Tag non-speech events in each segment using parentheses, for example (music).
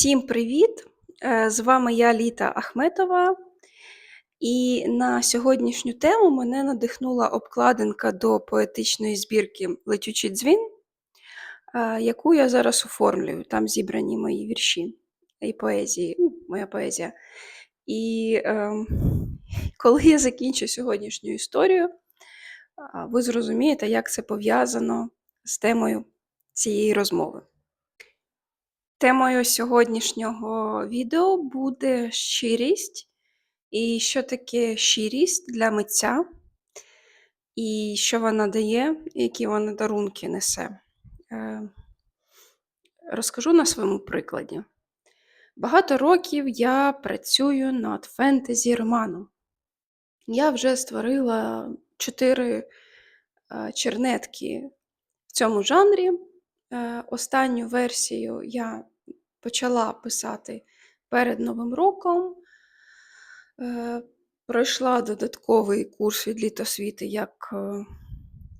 Всім привіт! Е, З вами я Літа Ахметова. І на сьогоднішню тему мене надихнула обкладинка до поетичної збірки Летючий дзвін, е, яку я зараз оформлюю. Там зібрані мої вірші і поезії, ну, моя поезія. І е, коли я закінчу сьогоднішню історію, ви зрозумієте, як це пов'язано з темою цієї розмови. Темою сьогоднішнього відео буде щирість, і що таке щирість для митця, і що вона дає, які вона дарунки несе. Е, Розкажу на своєму прикладі. Багато років я працюю над фентезі романом. Я вже створила чотири е, чернетки в цьому жанрі. Е, Останню версію я почала писати перед Новим роком. Е, Пройшла додатковий курс від літосвіти, як е,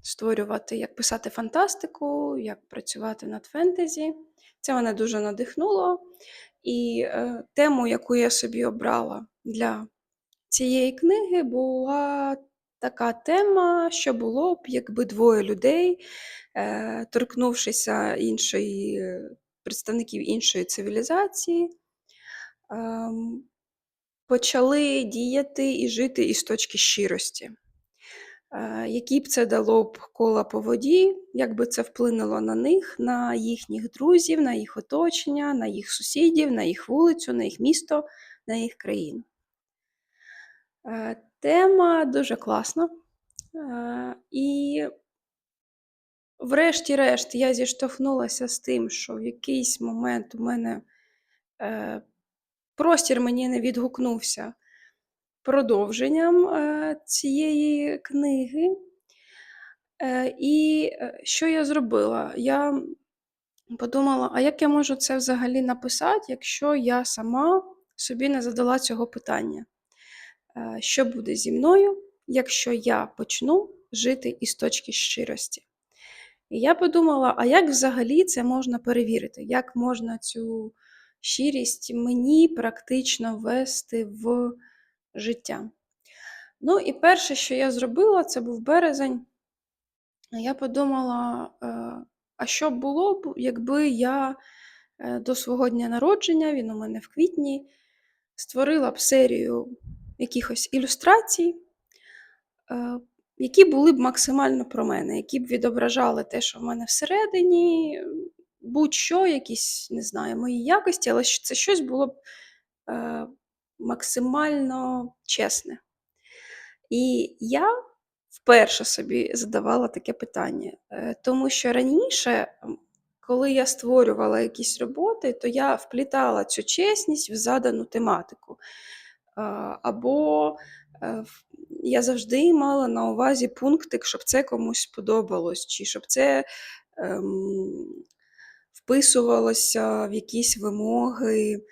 створювати, як писати фантастику, як працювати над фентезі. Це мене дуже надихнуло. І е, тему, яку я собі обрала для цієї книги, була така тема, що було б, якби двоє людей, торкнувшися іншої, представників іншої цивілізації, ем, почали діяти і жити із точки щирості. Е, Які б це дало б кола по воді, як би це вплинуло на них, на їхніх друзів, на їх оточення, на їх сусідів, на їх вулицю, на їх місто, на їх країну. Е, Тема дуже класна. Е, І, врешті-решт, я зіштовхнулася з тим, що в якийсь момент у мене е, простір мені не відгукнувся продовженням е, цієї книги. Е, І е, що я зробила? Я подумала, а як я можу це взагалі написати, якщо я сама собі не задала цього питання? Е, Що буде зі мною, якщо я почну жити із точки щирості? І я подумала, а як взагалі це можна перевірити? Як можна цю щирість мені практично ввести в життя? Ну, і перше, що я зробила, це був березень. Я подумала, е, а що було б, якби я е, до свого дня народження, він у мене в квітні, створила б серію якихось ілюстрацій, е, які були б максимально про мене, які б відображали те, що в мене всередині, будь-що, якісь, не знаю, мої якості, але це щось було б е, максимально чесне. І я вперше собі задавала таке питання, е, тому що раніше, коли я створювала якісь роботи, то я вплітала цю чесність в задану тематику. Або е, я завжди мала на увазі пунктик, щоб це комусь сподобалось, чи щоб це ем, вписувалося в якісь вимоги,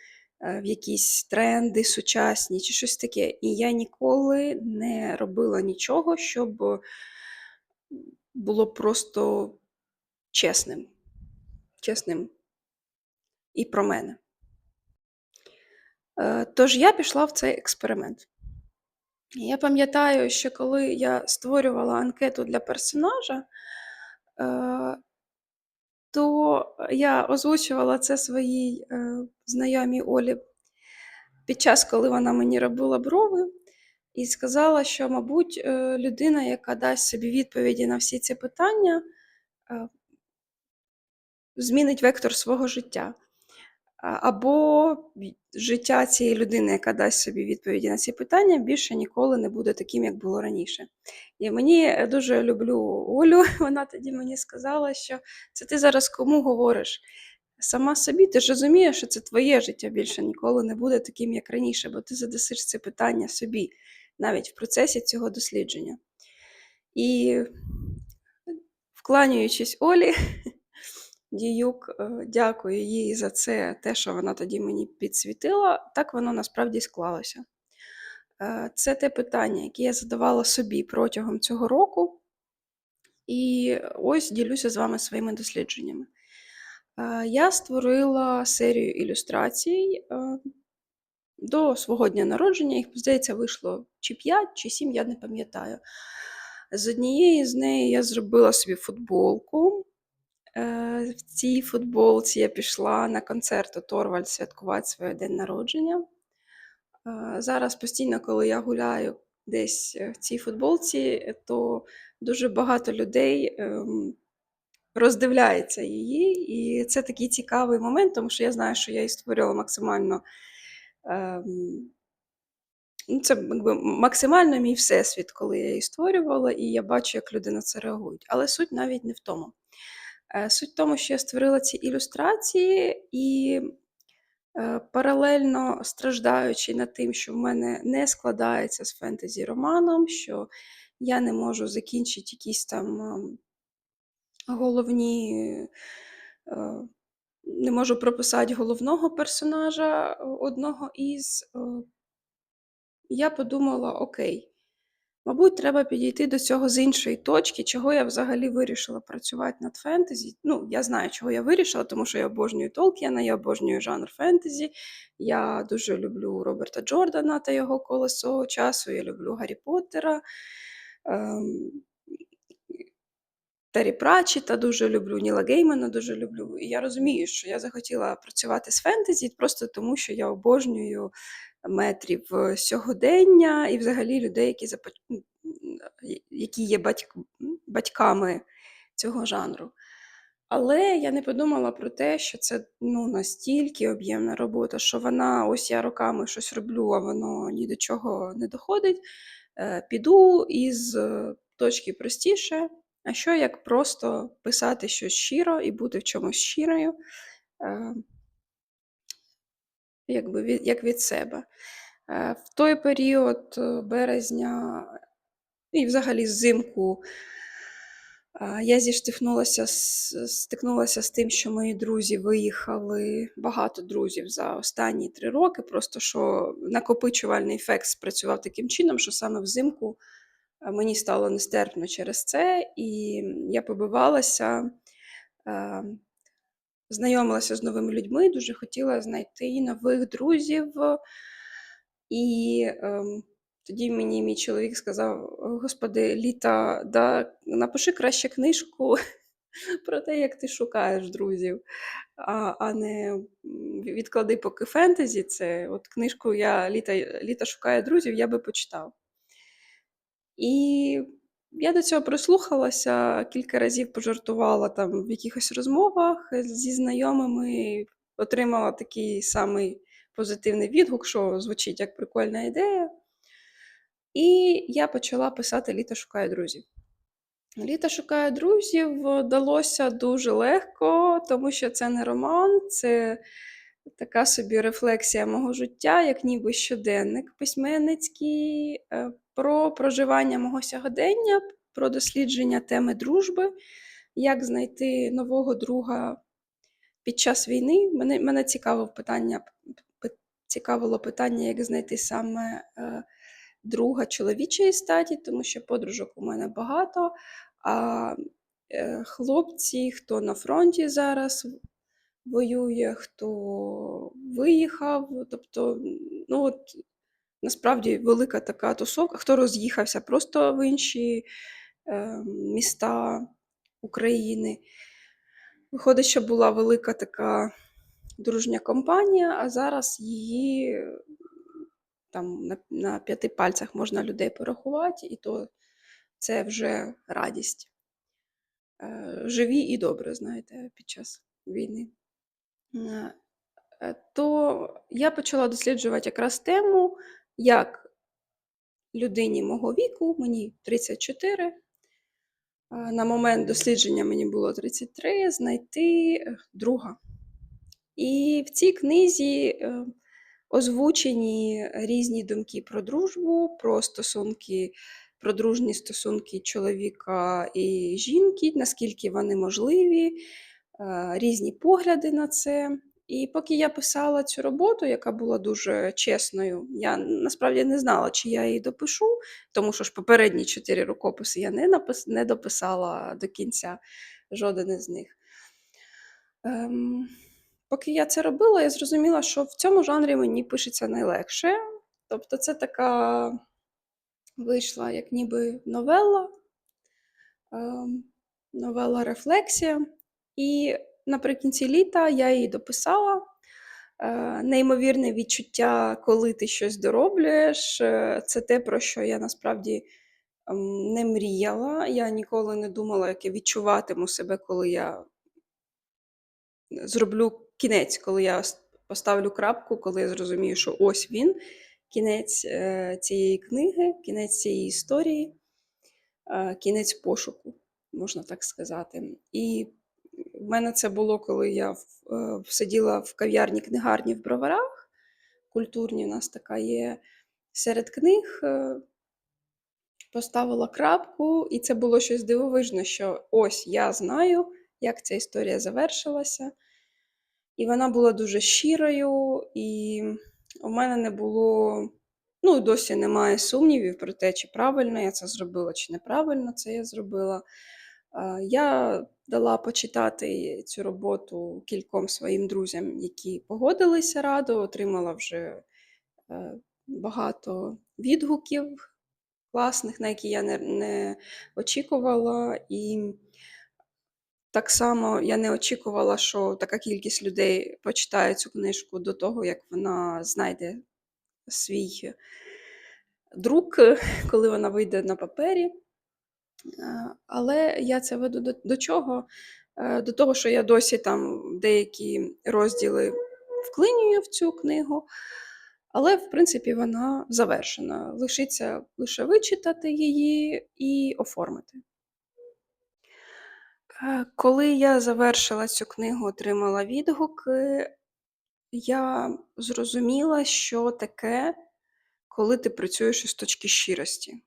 е, в якісь тренди сучасні, чи щось таке. І я ніколи не робила нічого, щоб було просто чесним. Чесним і про мене. Е, Тож я пішла в цей експеримент. Я пам'ятаю, що коли я створювала анкету для персонажа, е, то я озвучувала це своїй е, знайомій Олі під час, коли вона мені робила брови, і сказала, що, мабуть, людина, яка дасть собі відповіді на всі ці питання, змінить вектор свого життя. Або життя цієї людини, яка дасть собі відповіді на ці питання, більше ніколи не буде таким, як було раніше. І мені дуже люблю Олю. (laughs) Вона тоді мені сказала, що це ти зараз кому говориш? Сама собі, ти ж розумієш, що це твоє життя більше ніколи не буде таким, як раніше, бо ти задасиш це питання собі, навіть в процесі цього дослідження. І вкланюючись Олі, (laughs) Діюк, е, дякую їй за це, те, що вона тоді мені підсвітила, так воно насправді склалося. Е, це те питання, яке я задавала собі протягом цього року, і ось ділюся з вами своїми дослідженнями. Е, я створила серію ілюстрацій, до свого дня народження. Їх, здається, вийшло чи 5, чи 7, я не пам'ятаю. З однієї з неї я зробила собі футболку. Е, В цій футболці я пішла на концерт у Торвальд святкувати своє день народження. Е, Зараз постійно, коли я гуляю десь е, в цій футболці, то дуже багато людей ем, роздивляється її. І це такий цікавий момент, тому що я знаю, що я її створювала максимально. ем, Ну, це якби максимально мій всесвіт, коли я її створювала, і я бачу, як люди на це реагують. Але суть навіть не в тому. Е, Суть в тому, що я створила ці ілюстрації і е, паралельно страждаючи над тим, що в мене не складається з фентезі романом, що я не можу закінчити якісь там ем, головні. е, Не можу прописати головного персонажа одного із. я подумала: окей, мабуть, треба підійти до цього з іншої точки, чого я взагалі вирішила працювати над фентезі. Ну, я знаю, чого я вирішила, тому що я обожнюю Толкіна, я обожнюю жанр фентезі. Я дуже люблю Роберта Джордана та його колесо часу. Я люблю Гаррі Поттера. Ем, Террі Пратчета дуже люблю, Ніла Геймана дуже люблю. І я розумію, що я захотіла працювати з фентезі просто тому, що я обожнюю метрів е, сьогодення і взагалі людей, які які є батьк... батьками цього жанру. Але я не подумала про те, що це ну, настільки об'ємна робота, що вона, ось я роками щось роблю, а воно ні до чого не доходить. Е, Піду із е, точки простіше. А що як просто писати щось щиро і бути в чомусь щирою, якби від, як від себе. Е, В той період е, березня і взагалі взимку е, я зіштовхнулася стикнулася з тим, що мої друзі виїхали, багато друзів за останні три роки. Просто що накопичувальний ефект спрацював таким чином, що саме взимку мені стало нестерпно через це, і я побивалася. Знайомилася з новими людьми, дуже хотіла знайти нових друзів. І ем, тоді мені мій чоловік сказав: Господи, Літа, да, напиши краще книжку (laughs) про те, як ти шукаєш друзів, а, а не відклади поки фентезі. Це от книжку я Літа, Літа шукає друзів, я би почитав. І я до цього прислухалася, кілька разів пожартувала там в якихось розмовах зі знайомими, отримала такий самий позитивний відгук, що звучить як прикольна ідея. І я почала писати Літа шукає друзів. Літа шукає друзів далося дуже легко, тому що це не роман, це така собі рефлексія мого життя, як ніби щоденник письменницький, е, про проживання мого сьогодення, про дослідження теми дружби, як знайти нового друга під час війни. Мене, мене цікавило питання, цікавило питання, як знайти саме е, друга чоловічої статі, тому що подружок у мене багато. А е, хлопці, хто на фронті зараз воює, хто виїхав, тобто, ну от насправді велика така тусовка, хто роз'їхався просто в інші е, міста України. Виходить, що була велика така дружня компанія, а зараз її там на, на п'яти пальцях можна людей порахувати, і то це вже радість. Е, Живі і добре, знаєте, під час війни. Е, То я почала досліджувати якраз тему, як людині мого віку, мені 34, е, на момент дослідження мені було 33, знайти е, друга. І в цій книзі е, озвучені різні думки про дружбу, про стосунки, про дружні стосунки чоловіка і жінки, наскільки вони можливі, е, різні погляди на це. І поки я писала цю роботу, яка була дуже чесною, я насправді не знала, чи я її допишу, тому що ж попередні чотири рукописи я не, напис... не дописала до кінця жоден із них. Ем, поки я це робила, я зрозуміла, що в цьому жанрі мені пишеться найлегше. Тобто це така вийшла як ніби новела, ем, новела рефлексія. І наприкінці літа я її дописала. Е, неймовірне відчуття, коли ти щось дороблюєш, е, це те, про що я насправді ем, не мріяла. Я ніколи не думала, як я відчуватиму себе, коли я зроблю кінець, коли я поставлю крапку, коли я зрозумію, що ось він, кінець е, цієї книги, кінець цієї історії, е, кінець пошуку, можна так сказати. І в мене це було, коли я е, сиділа в кав'ярні книгарні в Броварах. Культурні у нас така є серед книг. е, Поставила крапку, і це було щось дивовижне, що ось я знаю, як ця історія завершилася. І вона була дуже щирою, і у мене не було, ну, досі немає сумнівів про те, чи правильно я це зробила, чи неправильно це я зробила. А, Я дала почитати цю роботу кільком своїм друзям, які погодилися радо, отримала вже е, багато відгуків класних, на які я не, не очікувала. І так само я не очікувала, що така кількість людей почитає цю книжку до того, як вона знайде свій друк, коли вона вийде на папері. Е, Але я це веду до, до чого? Е, До того, що я досі там деякі розділи вклинюю в цю книгу, але в принципі вона завершена. Лишиться лише вичитати її і оформити. Е, Коли я завершила цю книгу, отримала відгуки, я зрозуміла, що таке, коли ти працюєш із точки щирості.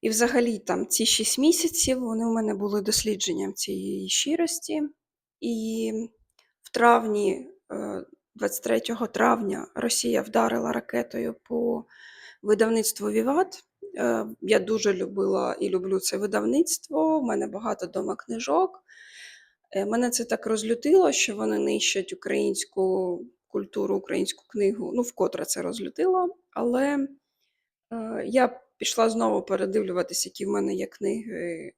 І взагалі там ці 6 місяців вони у мене були дослідженням цієї щирості. І в травні, е, 23 травня, Росія вдарила ракетою по видавництву Віват. Е, Я дуже любила і люблю це видавництво. У мене багато дома книжок. Е, Мене це так розлютило, що вони нищать українську культуру, українську книгу. Ну, вкотре це розлютило. Але е, я пішла знову передивлюватися, які в мене є книги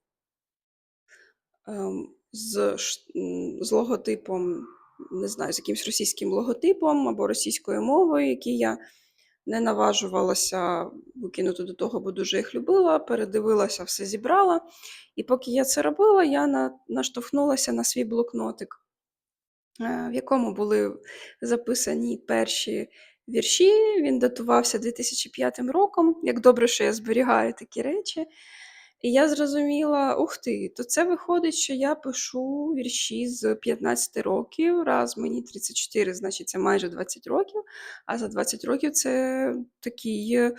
ем, з, з логотипом, не знаю, з якимось російським логотипом або російською мовою, які я не наважувалася викинути до того, бо дуже їх любила, передивилася, все зібрала. І поки я це робила, я на, наштовхнулася на свій блокнотик, е, в якому були записані перші вірші. Він датувався 2005 роком. Як добре, що я зберігаю такі речі. І я зрозуміла, ух ти, то це виходить, що я пишу вірші з 15 років, раз мені 34, значить це майже 20 років, а за 20 років це такий е,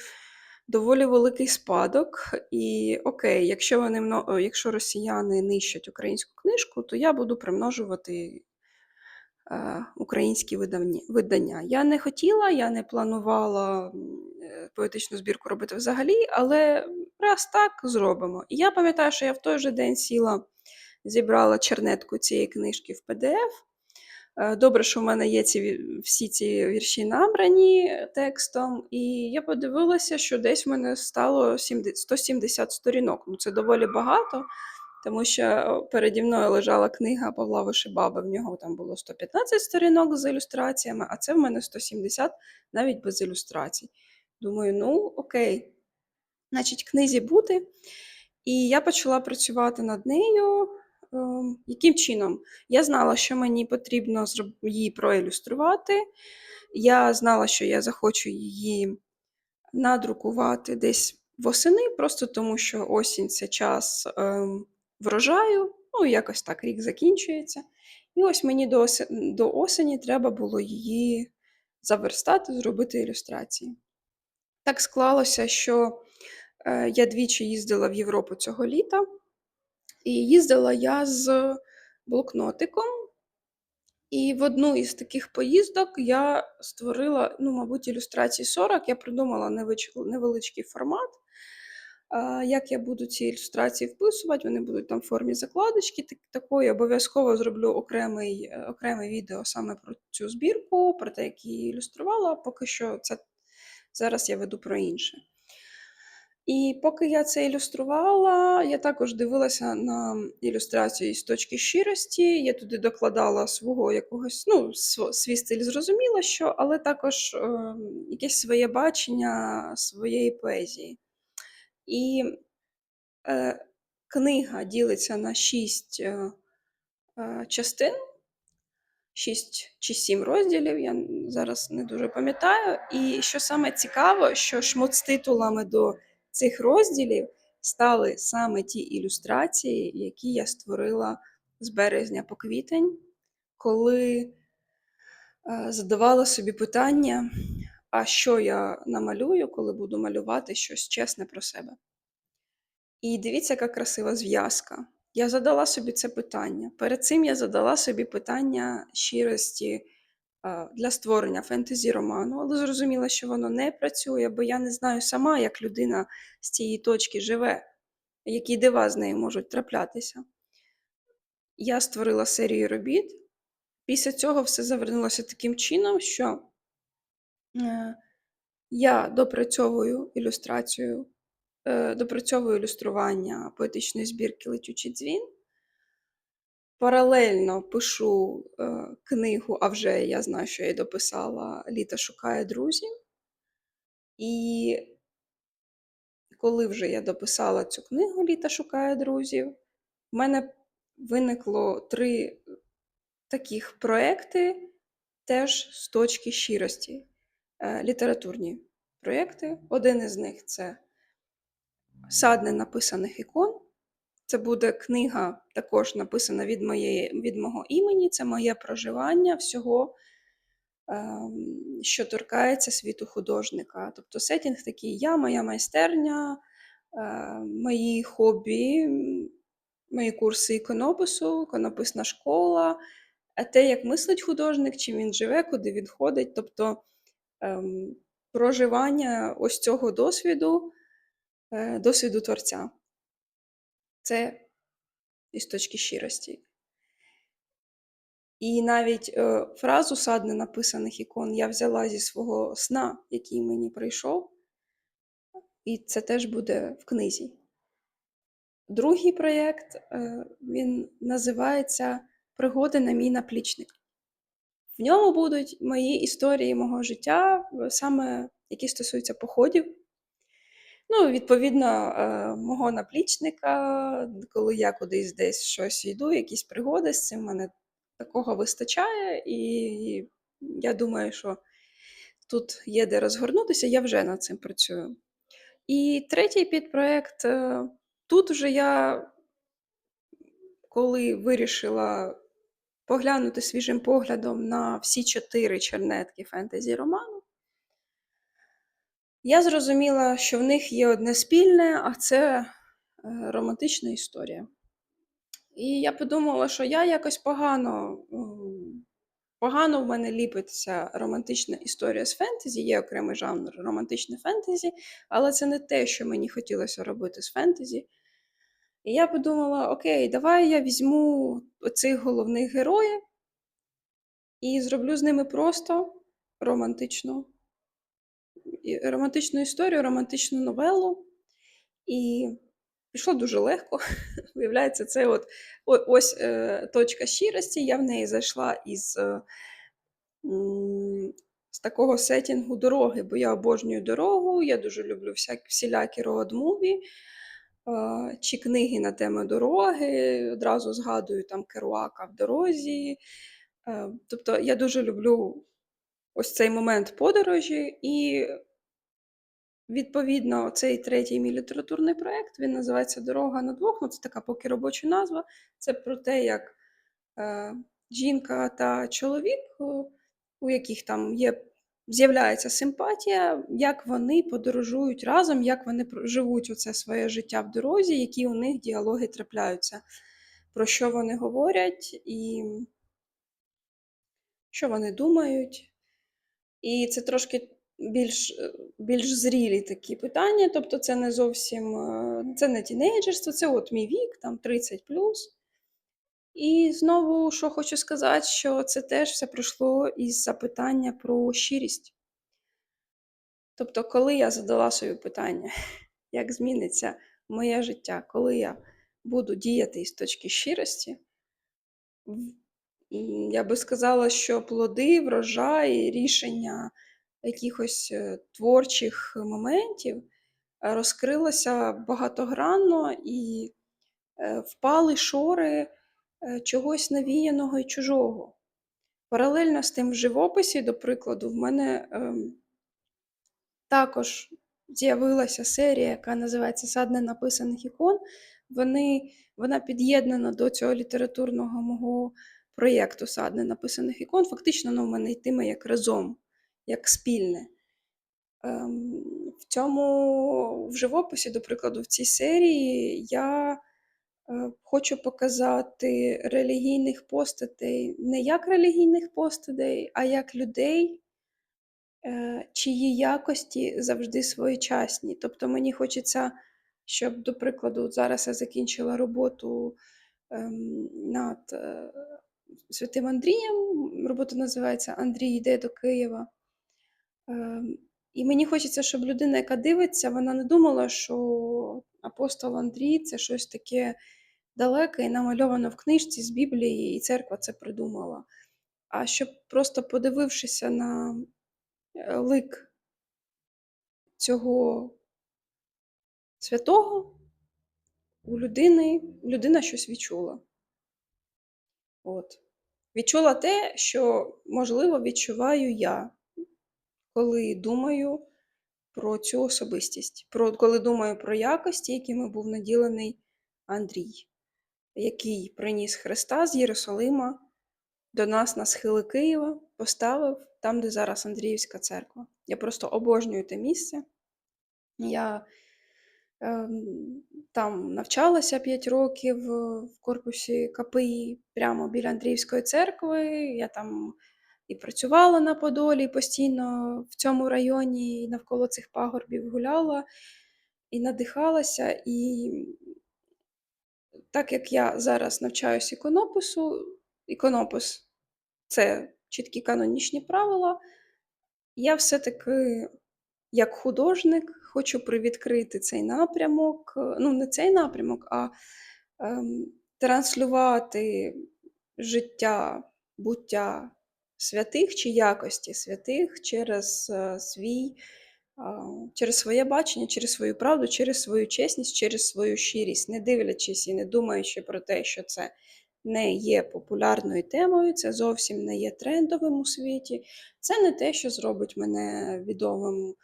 доволі великий спадок. І окей, якщо вони якщо росіяни нищать українську книжку, то я буду примножувати українські видання. Я не хотіла, я не планувала е, поетичну збірку робити взагалі, але раз так зробимо. І я пам'ятаю, що я в той же день сіла, зібрала чернетку цієї книжки в PDF. Е, Добре, що в мене є ці, всі ці вірші набрані текстом, і я подивилася, що десь в мене стало 70 170 сторінок. Ну, це доволі багато, тому що переді мною лежала книга Павла Вишибаби, в нього там було 115 сторінок з ілюстраціями, а це в мене 170 навіть без ілюстрацій. Думаю, ну окей, значить, книзі бути. І я почала працювати над нею. Ем, Яким чином? Я знала, що мені потрібно її проілюструвати. Я знала, що я захочу її надрукувати десь восени, просто тому що осінь це час ем, врожаю, ну, якось так рік закінчується. І ось мені до, осе- до осені треба було її заверстати, зробити ілюстрації. Так склалося, що е, я двічі їздила в Європу цього літа, і їздила я з блокнотиком. І в одну із таких поїздок я створила, ну, мабуть, ілюстрацій 40. Я придумала невеличкий формат. Як я буду ці ілюстрації вписувати, вони будуть там в формі закладочки так такої. Обов'язково зроблю окремий е, окреме відео саме про цю збірку, про те, як її ілюструвала. Поки що це зараз я веду про інше. І поки я це ілюструвала, я також дивилася на ілюстрації з точки щирості. Я туди докладала свого якогось, ну, свій стиль зрозуміла, що, але також е, якесь своє бачення своєї поезії. І е, книга ділиться на шість е, е, частин, шість чи сім розділів, я зараз не дуже пам'ятаю. І що саме цікаво, що шмот з титулами до цих розділів стали саме ті ілюстрації, які я створила з березня по квітень, коли е, задавала собі питання, а що я намалюю, коли буду малювати щось чесне про себе. І дивіться, яка красива зв'язка. Я задала собі це питання. Перед цим я задала собі питання щирості для створення фентезі-роману, але зрозуміла, що воно не працює, бо я не знаю сама, як людина з цієї точки живе, які дива з нею можуть траплятися. Я створила серію робіт. Після цього все завернулося таким чином, що я допрацьовую ілюстрацію е, допрацьовую ілюстрування поетичної збірки Летючий дзвін. Паралельно пишу е, книгу, а вже я знаю, що я її дописала Літа шукає друзів. І коли вже я дописала цю книгу Літа шукає друзів, в мене виникло три таких проекти теж з точки щирості. Е, літературні проєкти. Один із них це сад ненаписаних ікон. Це буде книга, також написана від, моєї, від мого імені. Це моє проживання всього, ем, що торкається світу художника. Тобто сетінг такий я, моя майстерня, е, мої хобі, мої курси іконопису, іконописна школа, те, як мислить художник, чим він живе, куди він ходить. Тобто проживання ось цього досвіду, е, досвіду творця. Це із точки щирості. І навіть е, фразу сад ненаписаних ікон я взяла зі свого сна, який мені прийшов, і це теж буде в книзі. Другий проєкт е, він називається Пригоди на мій наплічник. В ньому будуть мої історії мого життя, е, саме які стосуються походів. Ну, відповідно, е, мого наплічника, коли я кудись десь щось йду, якісь пригоди з цим, в мене такого вистачає, і я думаю, що тут є де розгорнутися, я вже над цим працюю. І третій підпроект, е, тут вже я, коли вирішила поглянути свіжим поглядом на всі чотири чернетки фентезі роману, я зрозуміла, що в них є одне спільне, а це е, романтична історія. І я подумала, що я якось погано, погано в мене ліпиться романтична історія з фентезі, є окремий жанр романтичне фентезі, але це не те, що мені хотілося робити з фентезі. І я подумала: окей, давай я візьму оцих головних героїв і зроблю з ними просто романтичну, романтичну історію, романтичну новелу. І пішло дуже легко. (laughs) Виявляється, це от ось е, точка щирості. Я в неї зайшла із е, з такого сетінгу дороги, бо я обожнюю дорогу, я дуже люблю всякі, всілякі роад-муві, е, чи книги на тему дороги. Одразу згадую там Керуака в дорозі. Е, Тобто я дуже люблю ось цей момент подорожі, і Відповідно, цей третій мій літературний проєкт, він називається Дорога на двох. Ну, це така поки робоча назва. Це про те, як е, жінка та чоловік, у яких там є, з'являється симпатія, як вони подорожують разом, як вони живуть оце своє життя в дорозі, які у них діалоги трапляються, про що вони говорять і що вони думають. І це трошки більш, більш зрілі такі питання. Тобто, це не зовсім е, це не тінейджерство, це от мій вік, там 30 І знову, що хочу сказати, що це теж все пройшло із запитання про щирість. Тобто, коли я задала собі питання, (laughs) як зміниться моє життя, коли я буду діяти із точки щирості, я би сказала, що плоди, врожай, рішення якихось е, творчих моментів розкрилося багатогранно і е, впали шори чогось навіяного і чужого. Паралельно з тим в живописі, до прикладу, в мене ем, також з'явилася серія, яка називається Сад ненаписаних ікон. Вони, вона під'єднана до цього літературного мого проєкту Сад ненаписаних ікон. Фактично, воно в мене йтиме як разом, як спільне. Ем, в цьому в живописі, до прикладу, в цій серії я е, хочу показати релігійних постатей не як релігійних постатей, а як людей, е, чиї якості завжди своєчасні. Тобто мені хочеться, щоб, до прикладу, зараз я закінчила роботу ем, над е, Святим Андрієм. Робота називається Андрій йде до Києва. І мені хочеться, щоб людина, яка дивиться, вона не думала, що апостол Андрій це щось таке далеке і намальовано в книжці з Біблії, і церква це придумала. А щоб просто подивившися на е, лик цього святого, у людини, людина щось відчула. От. Відчула те, що, можливо, відчуваю я, коли думаю про цю особистість, про, коли думаю про якості, якими був наділений Андрій, який приніс Христа з Єрусалима до нас на схили Києва, поставив там, де зараз Андріївська церква. Я просто обожнюю те місце. Я ем, там навчалася 5 років е, в корпусі КПІ прямо біля Андріївської церкви. Я там і працювала на Подолі постійно в цьому районі, і навколо цих пагорбів гуляла і надихалася. І так як я зараз навчаюся іконопису, іконопис це чіткі канонічні правила, я все-таки як художник хочу привідкрити цей напрямок, ну не цей напрямок, а ем, транслювати життя, буття святих чи якості святих через е, свій, через своє бачення, через свою правду, через свою чесність, через свою щирість, не дивлячись і не думаючи про те, що це не є популярною темою, це зовсім не є трендовим у світі. Це не те, що зробить мене відомим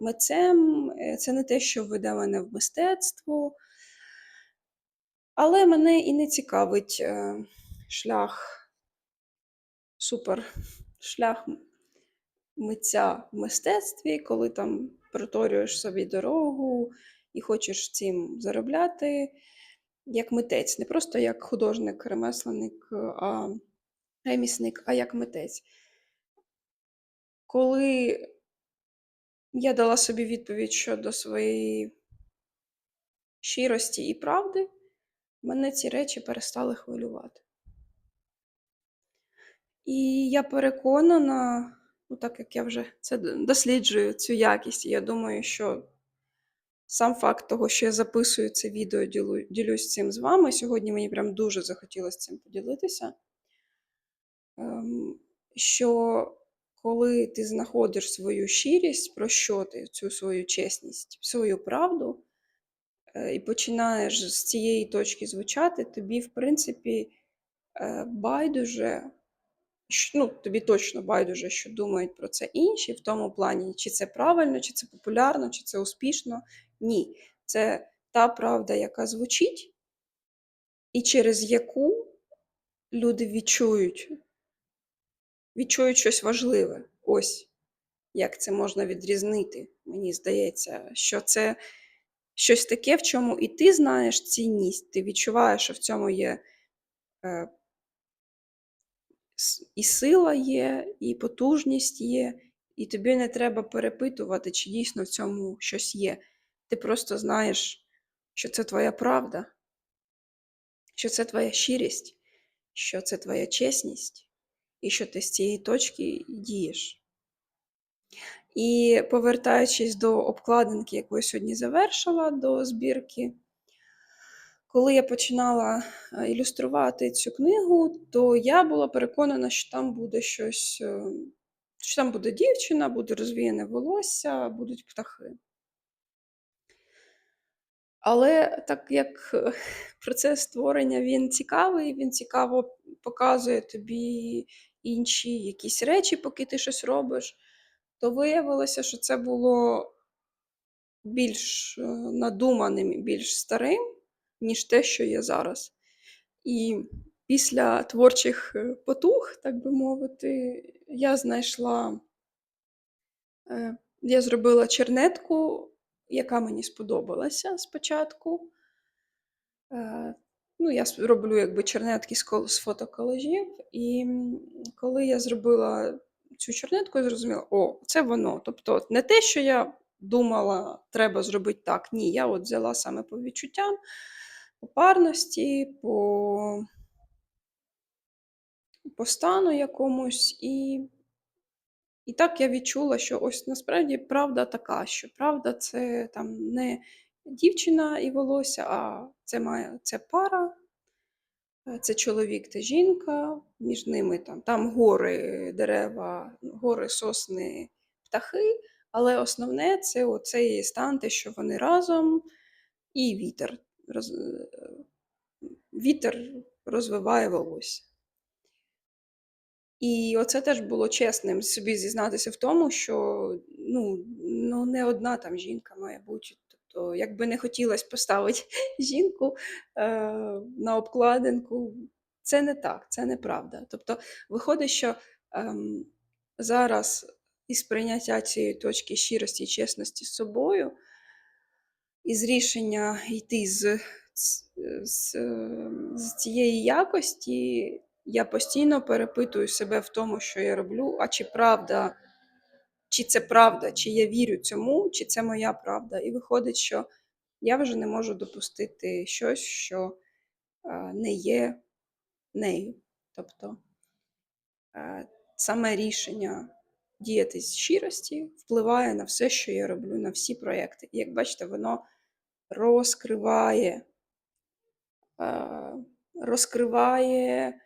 митцем, е, це не те, що веде мене в мистецтво. Але мене і не цікавить е, шлях, супер шлях митця в мистецтві, коли там проторюєш собі дорогу і хочеш цим заробляти як митець, не просто як художник, ремесленник, а ремісник, а як митець. Коли я дала собі відповідь щодо своєї щирості і правди, мене ці речі перестали хвилювати. І я переконана, ну так як я вже це досліджую цю якість, і я думаю, що сам факт того, що я записую це відео, ділю, ділюсь цим з вами. Сьогодні мені прям дуже захотілося цим поділитися. ем, Що коли ти знаходиш свою щирість, про що ти цю свою чесність, свою правду, е, і починаєш з цієї точки звучати, тобі, в принципі, е, байдуже, ну, тобі точно байдуже, що думають про це інші, в тому плані, чи це правильно, чи це популярно, чи це успішно. Ні, це та правда, яка звучить, і через яку люди відчують, відчують щось важливе. Ось як це можна відрізнити, мені здається, що це щось таке, в чому і ти знаєш цінність, ти відчуваєш, що в цьому є е, і сила є, і потужність є, І тобі не треба перепитувати, чи дійсно в цьому щось є. Ти просто знаєш, що це твоя правда, що це твоя щирість, що це твоя чесність, і що ти з цієї точки дієш. І повертаючись до обкладинки, яку я сьогодні завершила до збірки, коли я починала е, ілюструвати цю книгу, то я була переконана, що там буде щось, е, що там буде дівчина, буде розвіяне волосся, будуть птахи. Але так як е, процес створення він цікавий, він цікаво показує тобі інші якісь речі, поки ти щось робиш, то виявилося, що це було більш надуманим і більш старим, ніж те, що є зараз. І після творчих е, потуг, так би мовити, я знайшла, е, я зробила чернетку, яка мені сподобалася спочатку. Е, Ну, я роблю якби чернетки з кол- фотоколажів. І коли я зробила цю чернетку, я зрозуміла, о, це воно. Тобто не те, що я думала, треба зробити так. Ні, я от взяла саме по відчуттям, по парності, по, по стану якомусь. І, і так я відчула, що ось насправді правда така, що правда це там не дівчина і волосся, а це має це пара. Це чоловік та жінка, між ними там, там гори, дерева, гори, сосни, птахи. Але основне це оцей стан, те, що вони разом, і вітер. Роз... е, Вітер розвиває волосся. І оце теж було чесним собі зізнатися в тому, що ну, ну не одна там жінка має бути. Тобто, якби не хотілося поставити (laughs) жінку е, на обкладинку, це не так, це неправда. Тобто, виходить, що ем, зараз із прийняття цієї точки щирості і чесності з собою, із рішення йти з, з, з, з цієї якості, я постійно перепитую себе в тому, що я роблю, а чи правда, чи це правда, чи я вірю цьому, чи це моя правда. І виходить, що я вже не можу допустити щось, що е, не є нею. Тобто е, саме рішення діяти з щирості впливає на все, що я роблю, на всі проекти. І як бачите, воно розкриває, е, розкриває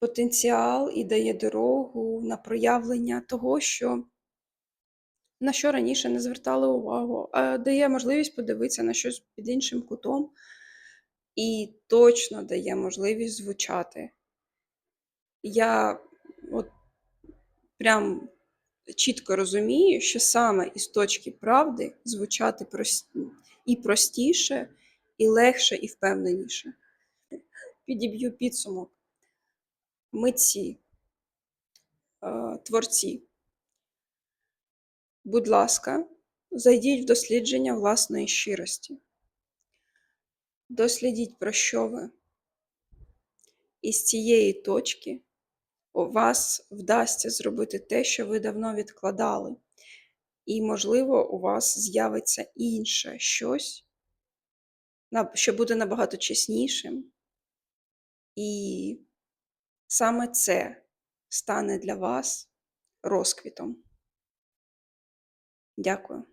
потенціал і дає дорогу на проявлення того, що на що раніше не звертали увагу, а дає можливість подивитися на щось під іншим кутом, і точно дає можливість звучати. Я от прям чітко розумію, що саме із точки правди звучати прос- і простіше, і легше, і впевненіше. Підіб'ю підсумок. Митці, творці. Будь ласка, зайдіть в дослідження власної щирості. Дослідіть, про що ви. І з цієї точки у вас вдасться зробити те, що ви давно відкладали. І, можливо, у вас з'явиться інше щось, що буде набагато чеснішим. І саме це стане для вас розквітом. Дякую.